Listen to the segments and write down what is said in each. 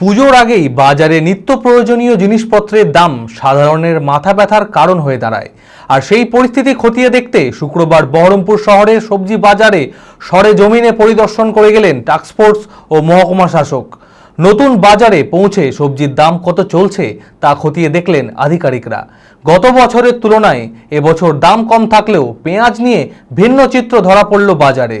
পুজোর আগেই বাজারে নিত্য প্রয়োজনীয় জিনিসপত্রের দাম সাধারণের মাথা ব্যথার কারণ হয়ে দাঁড়ায়। আর সেই পরিস্থিতি খতিয়ে দেখতে শুক্রবার বহরমপুর শহরের সবজি বাজারে সরে জমিনে পরিদর্শন করে গেলেন টাস্কফোর্স ও মহকুমা শাসক। নতুন বাজারে পৌঁছে সবজির দাম কত চলছে তা খতিয়ে দেখলেন আধিকারিকরা। গত বছরের তুলনায় এবছর দাম কম থাকলেও পেঁয়াজ নিয়ে ভিন্ন চিত্র ধরা পড়ল বাজারে।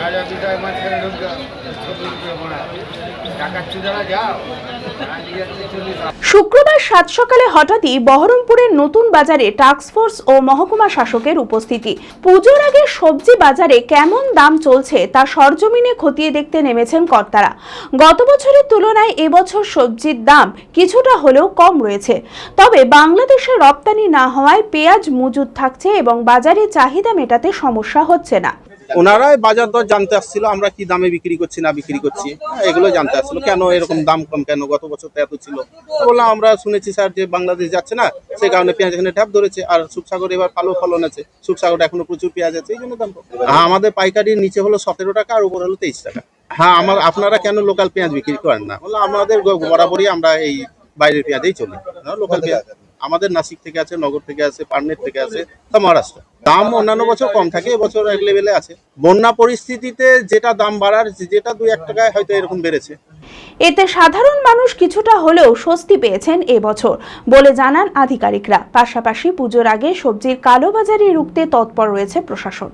যা যা দুটায় মাঝখানে ঢুকবে টাকা চুদারা যাও। আর নিয়ে যাচ্ছে চল্লিশ শুক্রবার সাত সকালে হঠাৎই বহরমপুরের নতুন বাজারে টাস্কফোর্স ও মহকুমা শাসকের উপস্থিতি। পুজোর আগে সবজি বাজারে কেমন দাম চলছে তা সরজমিনে খতিয়ে দেখতে নেমেছেন কর্তারা। গত বছরের তুলনায় এবছর সবজির দাম কিছুটা হলেও কম রয়েছে। তবে বাংলাদেশে রপ্তানি না হওয়ায় পেঁয়াজ মজুদ থাকছে এবং বাজারে চাহিদা মেটাতে সমস্যা হচ্ছে না। ওনারাই বাজার দর জানতে আসছিল আমরা কি দামে বিক্রি করছি না বিক্রি করছি। হ্যাঁ, এগুলো জানতে আসছিল কেন এরকম দাম কম কেন? গত বছর তো এত ছিল। বললাম আমরা শুনেছি স্যার যে বাংলাদেশ যাচ্ছে না সেই কারণে পেঁয়াজ এখানে ট্যাপ ধরেছে আর সুখসাগর এবার ভালো ফলন আছে। সুখসাগর এখনও প্রচুর পেঁয়াজ আছে এই জন্য দাম হ্যাঁ আমাদের পাইকারির নিচে হলো সতেরো টাকা আর উপর হলো তেইশ টাকা। হ্যাঁ আমার আপনারা কেন লোকাল পেঁয়াজ বিক্রি করেন না? বললাম আমাদের বরাবরই আমরা এই বাইরের পেঁয়াজেই চলি। লোকাল পেঁয়াজ। আমাদের নাসিক থেকে আছে, নগর থেকে আছে পার্নেট থেকে আছে, তা মহারাষ্ট্র। দাম অন্যান্য বছর কম থাকে এবছর এক লেভেলে আছে। বন্যা পরিস্থিতিতে যেটা দাম বাড়ার, যেটা দুই এক টাকায় হয়তো এরকম বেড়েছে। এতে সাধারণ মানুষ কিছুটা হলেও স্বস্তি পেয়েছেন এবছর বলে জানান আধিকারিকরা। পাশাপাশি পুজোর আগে সবজির কালোবাজারি রুখতে তৎপর রয়েছে প্রশাসন।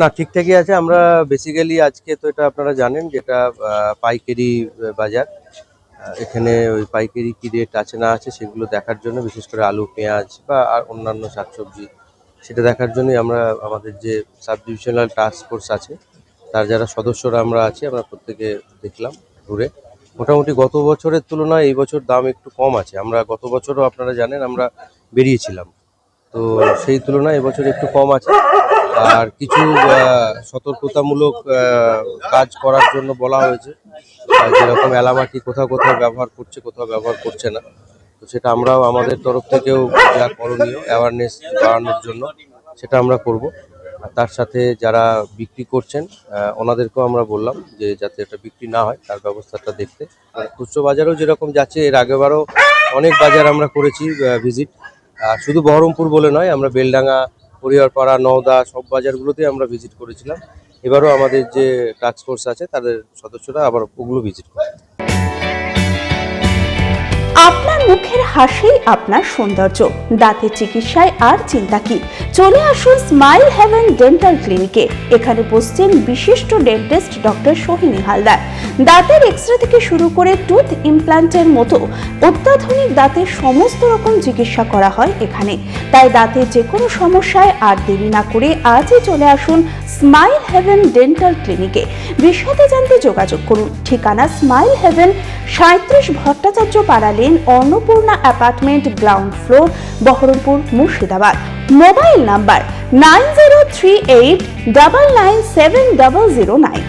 না ঠিকঠাকই আছে। আমরা বেসিক্যালি আজকে তো এটা আপনারা জানেন যেটা পাইকারি বাজার। এখানে ওই পাইকারি কী রেট আছে না আছে সেগুলো দেখার জন্য, বিশেষ করে আলু, পেঁয়াজ বা আর অন্যান্য শাকসবজি, সেটা দেখার জন্যই আমরা আমাদের যে সাব ডিভিশনাল টাস্ক ফোর্স আছে, তার যারা সদস্যরা আমরা আছি, আমরা প্রত্যেকে দেখলাম ঘুরে। মোটামুটি গত বছরের তুলনায় এই বছর দাম একটু কম আছে। আমরা গত বছরও আপনারা জানেন আমরা বেরিয়েছিলাম। তো সেই তুলনায় এবছর একটু কম আছে। আর কিছু সতর্কতামূলক কাজ করার জন্য বলা হয়েছে। যেরকম এলামাটি কোথাও কোথাও ব্যবহার করছে, কোথাও ব্যবহার করছে না। তো সেটা আমরাও আমাদের তরফ থেকেও যা করণীয় অ্যাওয়ারনেস বাড়ানোর জন্য সেটা আমরা করব। আর তার সাথে যারা বিক্রি করছেন ওনাদেরকেও আমরা বললাম যে যাতে এটা বিক্রি না হয়, তার ব্যবস্থাটা দেখতে। খুচরো বাজারেও যেরকম যাচ্ছে, এর আগেবারও অনেক বাজার আমরা করেছি ভিজিট আর শুধু বহরমপুর বলে নয়, আমরা বেলডাঙ্গা পরিবারপাড়া নওদা সব বাজারগুলোতেই আমরা ভিজিট করেছিলাম। এবারও আমাদের যে টাস্ক ফোর্স আছে, তাদের সদস্যরা আবার ওগুলো ভিজিট করে হাসি আপনার সৌন্দর্য। দাঁতের চিকিৎসায় আর চিন্তা কি? চলে আসুন স্মাইল হেভেন ডেন্টাল ক্লিনিকে। এখানে বসছেন বিশিষ্ট ডেন্টিস্ট ডক্টর সোহিনী হালদার। দাঁতের এক্সরে থেকে শুরু করে টুথ ইমপ্ল্যান্টের মতো অত্যাধুনিক দাঁতের সমস্ত রকম চিকিৎসা করা হয় এখানে। তাই দাঁতের যে কোনো সমস্যায় আর দেরি না করে আজই চলে আসুন স্মাইল হেভেন ডেন্টাল ক্লিনিকে। বিশদে জানতে যোগাযোগ করুন। ঠিকানা স্মাইল হেভেন সাঁত্রিশ Bhattacharya পাড়ালেন Annapurna apartment ground floor, Baharampur, Murshidabad. Mobile number nine zero three eight double nine seven double zero nine.